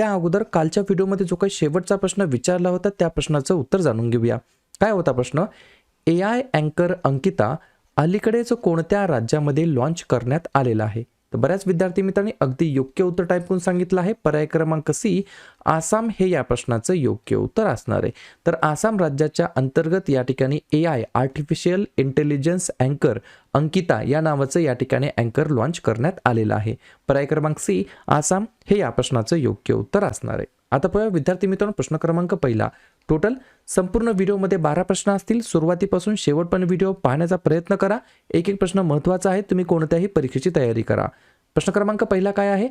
त्या अगोदर कालच्या व्हिडिओमध्ये जो काही शेवटचा प्रश्न विचारला होता त्या प्रश्नाचं उत्तर जाणून घेऊया. काय होता प्रश्न? ए आय अँकर अंकिता अलीकडेच कोणत्या राज्यामध्ये लॉन्च करण्यात आलेला आहे? तर बऱ्याच विद्यार्थी मित्रांनी अगदी योग्य उत्तर टाईप करून सांगितलं आहे. पर्याय क्रमांक सी आसाम हे या प्रश्नाचं योग्य उत्तर असणार आहे. तर आसाम राज्याच्या अंतर्गत या ठिकाणी ए आय आर्टिफिशियल इंटेलिजन्स अँकर अंकिता या नावाचं या ठिकाणी अँकर लॉन्च करण्यात आलेलं आहे. पर्याय क्रमांक सी आसाम हे या प्रश्नाचं योग्य उत्तर असणार आहे. आता पाहूया विद्यार्थी मित्रांनो प्रश्न क्रमांक पहिला. टोटल संपूर्ण व्हिडिओमध्ये बारा प्रश्न असतील. सुरुवातीपासून शेवटपर्यंत व्हिडिओ पाहण्याचा प्रयत्न करा. एक एक प्रश्न महत्त्वाचा आहे तुम्ही कोणत्याही परीक्षेची तयारी करा. प्रश्न क्रमांक पहिला काय आहे?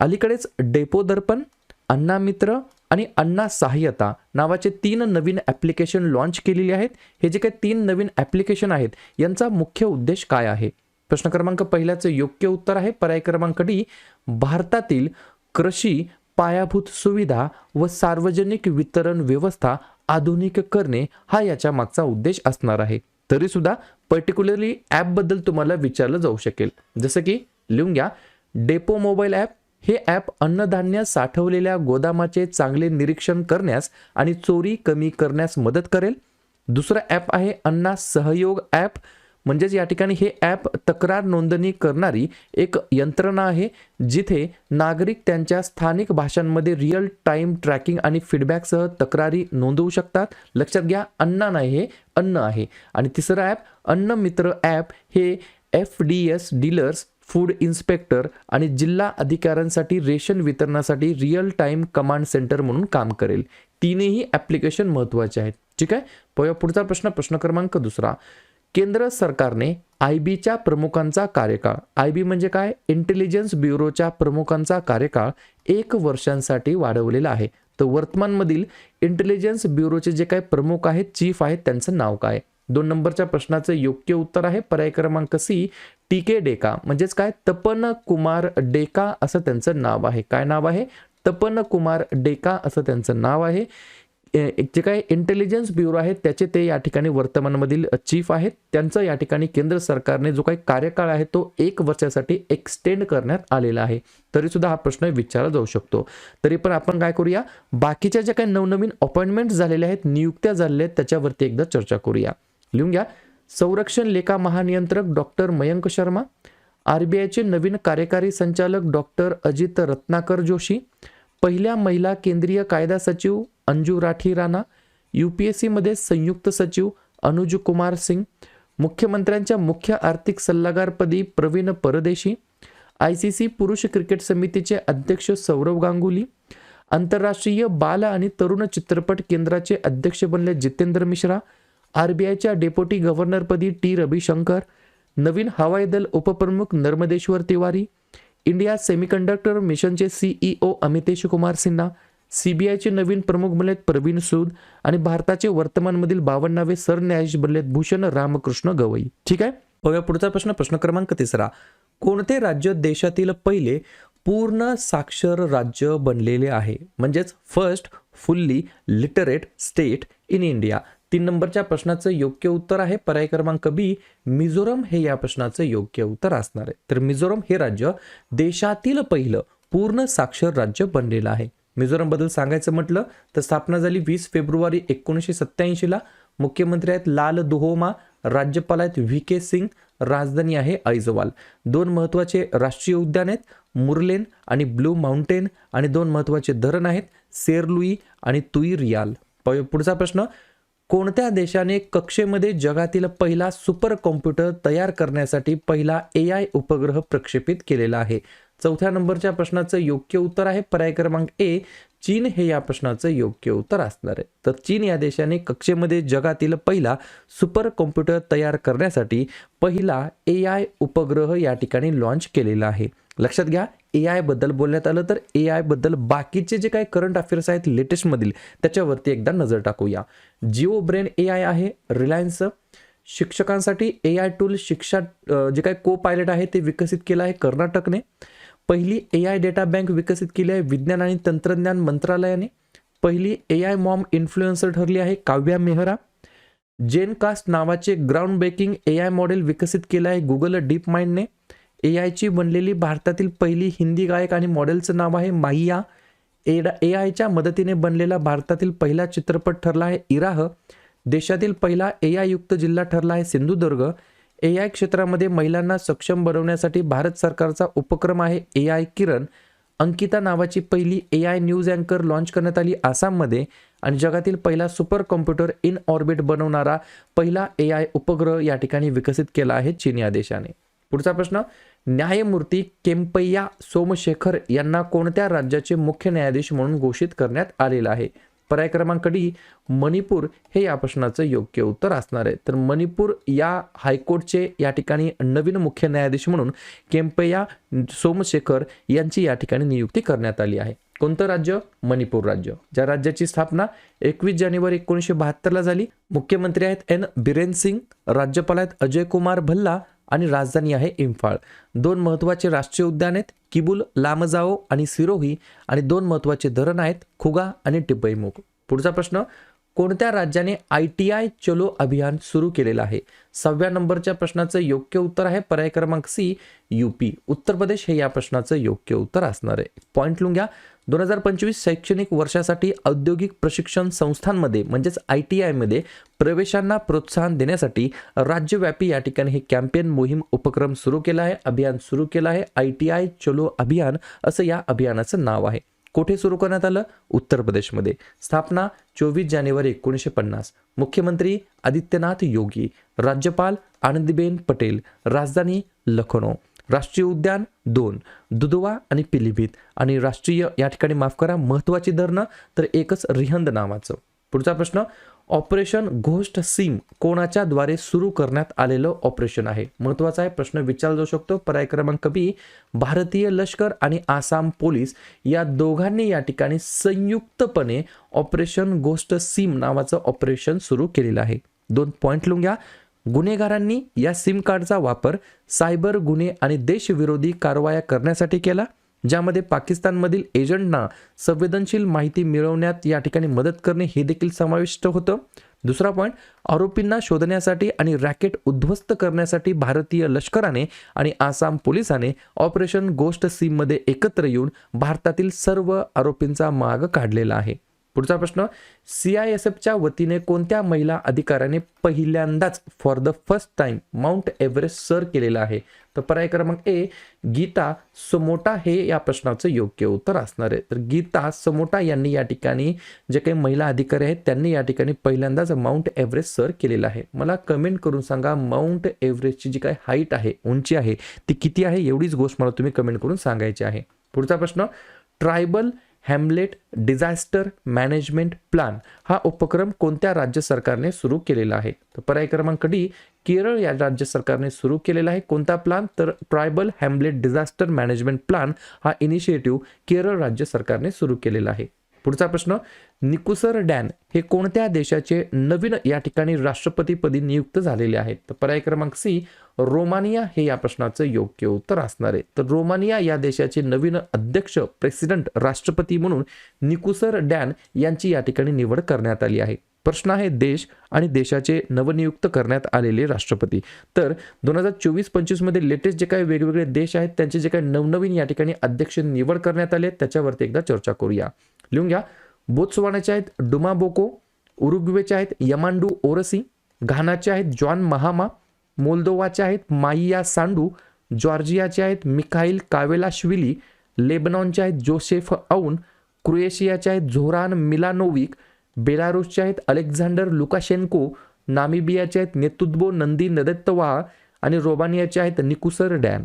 अलीकडेच डेपो दर्पण अण्णा मित्र आणि अण्णा सहाय्यता नावाचे तीन नवीन ॲप्लिकेशन लॉन्च केलेली आहेत. हे जे काही तीन नवीन ॲप्लिकेशन आहेत यांचा मुख्य उद्देश काय आहे? प्रश्न क्रमांक पहिल्याचं योग्य उत्तर आहे. पर्याय क्रमांक डी भारतातील कृषी पायाभूत सुविधा व सार्वजनिक वितरण व्यवस्था आधुनिक करणे हा याच्या मागचा उद्देश असणार आहे. तरी सुद्धा पर्टिक्युलरली ॲपबद्दल तुम्हाला विचारलं जाऊ शकेल. जसं की लिहून घ्या डेपो मोबाईल ॲप हे ॲप अन्नधान्य साठवलेल्या गोदामाचे चांगले निरीक्षण करण्यास आणि चोरी कमी करण्यास मदत करेल. दुसरं ॲप आहे अन्ना सहयोग ॲप म्हणजेच या ठिकाणी हे ॲप तक्रार नोंदणी करणारी एक यंत्रणा आहे जिथे नागरिक त्यांच्या स्थानिक भाषांमध्ये रिअल टाईम ट्रॅकिंग आणि फीडबॅकसह तक्रारी नोंदवू शकतात. लक्षात घ्या अन्न नाही हे अन्न आहे. आणि तिसरं ॲप अन्न मित्र ॲप हे F D S dealers food inspector आणि जिल्हा अधिकाऱ्यांसाठी रेशन वितरणासाठी रिअल टाईम कमांड सेंटर म्हणून काम करेल. तीनही ॲप्लिकेशन महत्त्वाचे आहेत. ठीक आहे? पुढचा प्रश्न प्रश्न क्रमांक दुसरा. केंद्र सरकारने आय बीच्या प्रमुखांचा कार्यकाळ आय बी म्हणजे काय? इंटेलिजन्स ब्युरोच्या प्रमुखांचा कार्यकाळ एक वर्षांसाठी वाढवलेला आहे. तर वर्तमानमधील इंटेलिजन्स ब्युरोचे जे काही प्रमुख आहेत चीफ आहेत त्यांचं नाव काय? दोन नंबरच्या प्रश्नाचं योग्य उत्तर आहे. पर्याय क्रमांक सी टी के डेका म्हणजेच काय? तपन कुमार डेका असं त्यांचं नाव आहे. काय नाव आहे? तपन कुमार डेका असं त्यांचं नाव आहे. जे काही इंटेलिजन्स ब्युरो आहेत त्याचे ते या ठिकाणी वर्तमानमधील चीफ आहेत. त्यांचं या ठिकाणी केंद्र सरकारने जो काही कार्यकाळ आहे तो एक वर्षासाठी एक्सटेंड करण्यात आलेला आहे. तरी सुद्धा हा प्रश्न विचारला जाऊ शकतो. तरी पण आपण काय करूया? बाकीच्या ज्या काही नवनवीन अपॉइंटमेंट झालेल्या आहेत नियुक्त्या झालेल्या आहेत त्याच्यावरती एकदा चर्चा करूया. लिहून घ्या. संरक्षण लेखा महानियंत्रक doctor Mayank Sharma R B आयचे नवीन कार्यकारी संचालक डॉक्टर अजित रत्नाकर जोशी पहिल्या महिला केंद्रीय कायदा सचिव Anju Rathi Rana U P S सीमध्ये संयुक्त सचिव अनुज कुमार सिंग मुख्यमंत्र्यांच्या मुख्य आर्थिक सल्लागारपदी Pravin Pardeshi I C C पुरुष क्रिकेट समितीचे अध्यक्ष सौरव गांगुली आंतरराष्ट्रीय बाल आणि तरुण चित्रपट केंद्राचे अध्यक्ष बनले जितेंद्र मिश्रा आर बी आयच्या डेप्युटी गव्हर्नरपदी टी रविशंकर नवीन हवाई दल उपप्रमुख नर्मदेश्वर तिवारी इंडिया सेमीकंडक्टर मिशनचे सीईओ अमितेश कुमार सिन्हा सीबीआयचे नवीन प्रमुख बनलेत प्रवीण सूद आणि भारताचे वर्तमानमधील बावन्नावे सरन्यायाधीश बनलेत भूषण रामकृष्ण गवई. ठीक आहे? बघा पुढचा प्रश्न प्रश्न क्रमांक तिसरा. कोणते राज्य देशातील पहिले पूर्ण साक्षर राज्य बनलेले आहे? म्हणजेच first fully literate state in India तीन नंबरच्या प्रश्नाचं योग्य उत्तर आहे. पर्याय क्रमांक बी मिझोरम हे या प्रश्नाचं योग्य उत्तर असणार आहे. तर मिझोरम हे राज्य देशातील पहिलं पूर्ण साक्षर राज्य बनलेलं आहे. मिझोरमबद्दल सांगायचं म्हटलं तर स्थापना झाली वीस फेब्रुवारी एकोणीसशे सत्त्याऐंशीला. मुख्यमंत्री आहेत लाल दुहोमा राज्यपाल आहेत व्ही के सिंग राजधानी आहे ऐजवाल दोन महत्त्वाचे राष्ट्रीय उद्यान आहेत मुरलेन आणि ब्लू माउंटेन आणि दोन महत्त्वाचे धरण आहेत सेरलुई आणि तुई रियाल पुढचा प्रश्न कोणत्या देशाने कक्षेमध्ये जगातील पहिला सुपर कॉम्प्युटर तयार करण्यासाठी पहिला ए आय उपग्रह प्रक्षेपित केलेला आहे? चौथ्या नंबरच्या प्रश्नाचं योग्य उत्तर आहे. पर्याय क्रमांक ए चीन हे या प्रश्नाचं योग्य उत्तर असणार आहे. तर चीन या देशाने कक्षेमध्ये जगातील पहिला सुपर कॉम्प्युटर तयार करण्यासाठी पहिला ए आय उपग्रह या ठिकाणी लॉन्च केलेला आहे. लक्षात घ्या ए आयबद्दल बोलण्यात आलं तर ए आयबद्दल बाकीचे जे काही करंट अफेअर्स आहेत लेटेस्टमधील त्याच्यावरती एकदा नजर टाकूया. जिओ ब्रेन ए आय आहे रिलायन्सचं शिक्षकांसाठी ए आय टूल शिक्षा जे काही को पायलट आहे ते विकसित केलं आहे कर्नाटकने. पहिली ए आय डेटा बँक विकसित केली आहे विज्ञान आणि तंत्रज्ञान मंत्रालयाने. पहिली ए आय मॉम इन्फ्लुएन्सर ठरली आहे काव्या मेहरा. जेन कास्ट नावाचे ground breaking A I model विकसित केलं आहे गुगल डीप माइंडने ए आयची बनलेली भारतातील पहिली हिंदी गायक आणि मॉडेलचं नाव आहे माहिया एडा ए आयच्या मदतीने बनलेला भारतातील पहिला चित्रपट ठरला आहे इराह. देशातील पहिला ए आय युक्त जिल्हा ठरला आहे सिंधुदुर्ग. ए आय क्षेत्रामध्ये महिलांना सक्षम बनवण्यासाठी भारत सरकारचा उपक्रम आहे ए आय किरण. अंकिता नावाची पहिली ए आय न्यूज अँकर लॉन्च करण्यात आली आसाममध्ये आणि जगातील पहिला सुपर कॉम्प्युटर इन ऑर्बिट बनवणारा पहिला ए आय उपग्रह या ठिकाणी विकसित केला आहे चीन या देशाने पुढचा प्रश्न न्यायमूर्ती केम्पय्या सोमशेखर यांना कोणत्या राज्याचे मुख्य न्यायाधीश म्हणून घोषित करण्यात आलेलं आहे? पर्याय क्रमांक डी मणिपूर हे या प्रश्नाचं योग्य उत्तर असणार आहे. तर मणिपूर या हायकोर्टचे या ठिकाणी नवीन मुख्य न्यायाधीश म्हणून केम्पय्या सोमशेखर यांची या ठिकाणी नियुक्ती करण्यात आली आहे. कोणतं राज्य? मणिपूर राज्य. ज्या राज्याची स्थापना एकवीस जानेवारी एकोणीसशे बहात्तरला झाली. मुख्यमंत्री आहेत एन. बिरेन सिंग राज्यपाल आहेत अजय कुमार भल्ला आणि राजधानी आहे इम्फाळ. दोन महत्त्वाचे राष्ट्रीय उद्यान आहेत किबुल लामजाओ आणि सिरोही. आणि दोन महत्त्वाचे धरण आहेत खुगा आणि टिब्बईमुख पुढचा प्रश्न कोणत्या राज्याने आय टी आय चलो अभियान सुरू केलेलं आहे? सहाव्या नंबरच्या प्रश्नाचं योग्य उत्तर आहे पर्याय क्रमांक सी यूपी उत्तर प्रदेश हे या प्रश्नाचं योग्य उत्तर असणार आहे. पॉईंट लिहून घ्या दोन हजार पंचवीस शैक्षणिक वर्षासाठी औद्योगिक प्रशिक्षण संस्थांमध्ये म्हणजेच आय टी आयमध्ये प्रवेशांना प्रोत्साहन देण्यासाठी राज्यव्यापी या ठिकाणी हे कॅम्पेन मोहीम उपक्रम सुरू केला आहे अभियान सुरू केलं आहे. आय टी आय चलो अभियान असं या अभियानाचं नाव आहे. कोठे सुरू करण्यात आलं? उत्तर प्रदेशमध्ये. स्थापना चोवीस जानेवारी एकोणीसशे पन्नास. मुख्यमंत्री आदित्यनाथ योगी. राज्यपाल आनंदीबेन पटेल. राजधानी लखनौ. राष्ट्रीय उद्यान दोन दुधवा आणि पिलीभीत. आणि राष्ट्रीय या ठिकाणी माफ करा महत्त्वाची धरणं तर एकच रिहंद नावाचं. पुढचा प्रश्न ऑपरेशन घोष्ट सीम कोणाच्या द्वारे सुरू करण्यात आलेलं ऑपरेशन आहे? महत्त्वाचा आहे प्रश्न विचारला जाऊ शकतो. पर्याय क्रमांक बी भारतीय लष्कर आणि आसाम पोलीस या दोघांनी या ठिकाणी संयुक्तपणे ऑपरेशन घोष्ट सीम नावाचं ऑपरेशन सुरू केलेलं आहे. दोन पॉईंट लिहून घ्या गुन्हेगारांनी या सिम कार्डचा वापर सायबर गुन्हे आणि देशविरोधी कारवाया करण्यासाठी केला ज्यामध्ये पाकिस्तानमधील एजंटना संवेदनशील माहिती मिळवण्यात या ठिकाणी मदत करणे हे देखील समाविष्ट होतं. दुसरा पॉईंट आरोपींना शोधण्यासाठी आणि रॅकेट उद्ध्वस्त करण्यासाठी भारतीय लष्कराने आणि आसाम पोलिसाने ऑपरेशन गोष्ट सीममध्ये एकत्र येऊन भारतातील सर्व आरोपींचा माग काढलेला आहे. पुढचा प्रश्न सी आय एस एफच्या वतीने कोणत्या महिला अधिकाऱ्याने पहिल्यांदाच for the first time Mount Everest sir केलेला आहे? तर पर्याय क्रमांक ए गीता समोटा हे या प्रश्नाचं योग्य उत्तर असणार आहे. तर गीता समोटा यांनी या ठिकाणी जे काही महिला अधिकारी आहेत त्यांनी या ठिकाणी पहिल्यांदाच माउंट एव्हरेस्ट सर केलेलं आहे. मला कमेंट करून सांगा माउंट एव्हरेस्टची जी काही हाईट आहे उंची आहे ती किती आहे? एवढीच गोष्ट मला तुम्ही कमेंट करून सांगायची आहे. पुढचा प्रश्न tribal hamlet disaster management plan हा उपक्रम कोणत्या राज्य सरकारने सुरू केलेला आहे? तर पर्याय क्रमांक डी केरळ या राज्य सरकारने सुरू केलेला आहे कोणता प्लॅन? तर tribal hamlet disaster management plan हा इनिशिएटिव्ह केरळ राज्य सरकारने सुरू केलेला आहे. पुढचा प्रश्न निकुसर डॅन हे कोणत्या देशाचे नवीन या ठिकाणी राष्ट्रपतीपदी नियुक्त झालेले आहेत? तर पर्याय क्रमांक सी रोमानिया हे या प्रश्नाचं योग्य उत्तर असणार आहे. तर रोमानिया या देशाचे नवीन अध्यक्ष प्रेसिडेंट राष्ट्रपती म्हणून निकुसर डॅन यांची या ठिकाणी निवड करण्यात आली आहे. प्रश्न आहे देश आणि देशाचे नवनियुक्त करण्यात आलेले राष्ट्रपती. तर दोन हजार चोवीस पंचवीसमध्ये लेटेस्ट जे काही वेगवेगळे देश आहेत त्यांचे जे काही नवनवीन या ठिकाणी अध्यक्ष निवड करण्यात आले त्याच्यावरती एकदा चर्चा करूया. लिहून घ्या. बोत्सवानाचे आहेत डुमाबोको उरुग्वेचे आहेत यमांडू ओरसी घानाचे आहेत जॉन महामा मोल्दोवाचे आहेत माइया सांडू जॉर्जियाचे आहेत मिखाईल कावेलाश्विली लेबनॉनचे आहेत जोसेफ औन क्रोएशियाचे आहेत झोरान मिलानोविक बेलारुसचे आहेत अलेक्झांडर लुकाशेन्को नामिबियाचे आहेत नेतुद्बो नंदी नदत्तवा आणि रोबानियाचे आहेत निकुसर डॅम.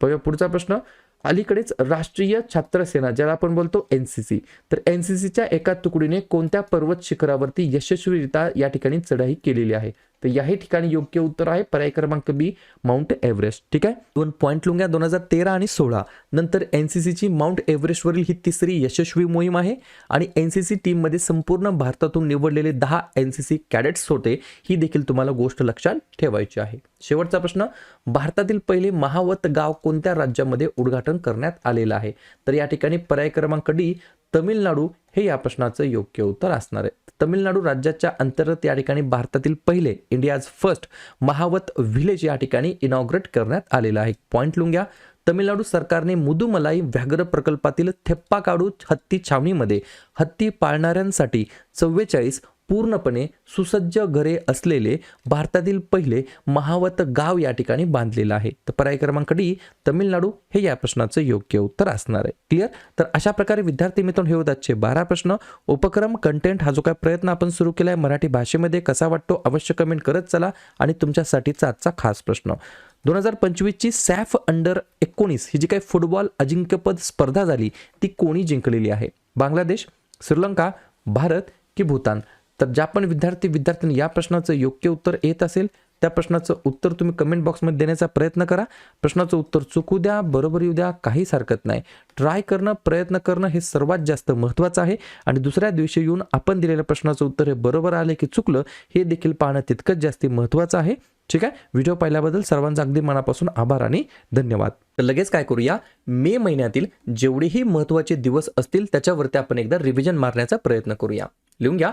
पुढचा प्रश्न. अलीकडेच राष्ट्रीय छात्र सेना ज्याला आपण बोलतो एन सी सी तर एन सी सीच्या एका तुकडीने कोणत्या पर्वत शिखरावरती यशस्वीरित्या या ठिकाणी चढाई केलेली आहे? तर याही ठिकाणी योग्य उत्तर आहे. पर्याय क्रमांक बी माउंट एव्हरेस्ट ठीक आहे? दोन पॉईंट लुंग्या दोन हजार तेरा आणि सोळा. नंतर एन सी सीची माउंट एव्हरेस्टवरील ही तिसरी यशस्वी मोहीम आहे आणि एन सी सी टीममध्ये संपूर्ण भारतातून निवडलेले दहा एन सी सी कॅडेट्स होते. ही देखील तुम्हाला गोष्ट लक्षात ठेवायची आहे. शेवटचा प्रश्न भारतातील पहिले महावत गाव कोणत्या राज्यामध्ये उद्घाटन करण्यात आलेलं आहे? तर या ठिकाणी पर्याय क्रमांक डी तमिळनाडू हे या प्रश्नाचं योग्य उत्तर असणार आहे. तमिळनाडू राज्याच्या अंतर्गत या ठिकाणी भारतातील पहिले इंडियाज फर्स्ट महावत व्हिलेज या ठिकाणी इनॉग्रेट करण्यात आलेलं आहे. पॉईंट लुंग्या तमिळनाडू सरकारने मुदुमलाई व्याघ्र प्रकल्पातील थेप्पाकाडू हत्ती छावणीमध्ये हत्ती पाळणाऱ्यांसाठी चव्वेचाळीस पूर्णपणे सुसज्ज घरे असलेले भारतातील पहिले महावत गाव या ठिकाणी बांधलेलं आहे. तर पर्याय क्रमांक डी तमिळनाडू. हे या प्रश्नाचं योग्य उत्तर असणार आहे. क्लिअर तर अशा प्रकारे विद्यार्थी मित्रांनो हे होत आजचे बारा प्रश्न. उपक्रम कंटेंट हा जो काय प्रयत्न आपण सुरू केला आहे मराठी भाषेमध्ये कसा वाटतो अवश्य कमेंट करत चला. आणि तुमच्यासाठीचा आजचा खास प्रश्न. दोन हजार पंचवीसची सॅफ अंडर एकोणीस ही जी काही फुटबॉल अजिंक्यपद स्पर्धा झाली ती कोणी जिंकलेली आहे? बांगलादेश श्रीलंका भारत की भूतान? तर ज्या पण विद्यार्थी विद्यार्थ्यांनी या प्रश्नाचं योग्य उत्तर येत असेल त्या प्रश्नाचं उत्तर तुम्ही कमेंट बॉक्समध्ये देण्याचा प्रयत्न करा. प्रश्नाचं उत्तर चुकू द्या बरोबर येऊ द्या काहीच हरकत नाही. ट्राय करणं प्रयत्न करणं हे सर्वात जास्त महत्त्वाचं आहे. आणि दुसऱ्या दिवशी येऊन आपण दिलेल्या प्रश्नाचं उत्तर हे बरोबर आले की चुकलं हे देखील पाहणं तितकंच जास्ती महत्त्वाचं आहे. ठीक आहे? व्हिडिओ पाहिल्याबद्दल सर्वांचा अगदी मनापासून आभार आणि धन्यवाद. तर लगेच काय करूया? मे महिन्यातील जेवढेही महत्त्वाचे दिवस असतील त्याच्यावरती आपण एकदा रिव्हिजन मारण्याचा प्रयत्न करूया. लिहून घ्या.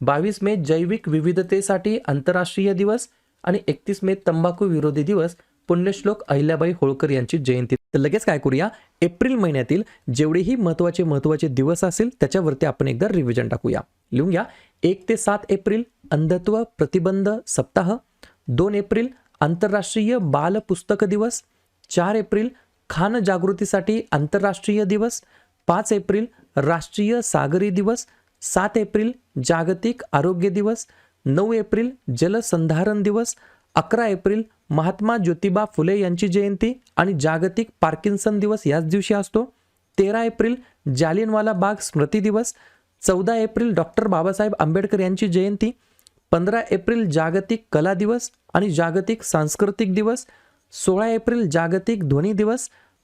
बावीस मे जैविक विविधतेसाठी आंतरराष्ट्रीय दिवस आणि एकतीस मे तंबाखू विरोधी दिवस पुण्यश्लोक अहिल्याबाई होळकर यांची जयंती. तर लगेच काय करूया? एप्रिल महिन्यातील जेवढेही महत्त्वाचे महत्त्वाचे दिवस असेल त्याच्यावरती आपण एकदा रिव्हिजन टाकूया. लिहून घ्या. एक ते सात एप्रिल अंधत्व प्रतिबंध सप्ताह. दोन एप्रिल आंतरराष्ट्रीय बाल पुस्तक दिवस. चार एप्रिल खान जागृतीसाठी आंतरराष्ट्रीय दिवस. पाच एप्रिल राष्ट्रीय सागरी दिवस. सात एप्रिल जागतिक आरोग्य दिवस नऊ एप्रिल जलसंधारण दिवस अकरा एप्रिल महात्मा ज्योतिबा फुले यांची जयंती आणि जागतिक पार्किन्सन दिवस याच दिवशी असतो. तेरा एप्रिल जालियनवाला बाग स्मृती दिवस चौदा एप्रिल डॉक्टर बाबासाहेब आंबेडकर यांची जयंती पंधरा एप्रिल जागतिक कला दिवस आणि जागतिक सांस्कृतिक दिवस सोळा एप्रिल जागतिक ध्वनी दिवस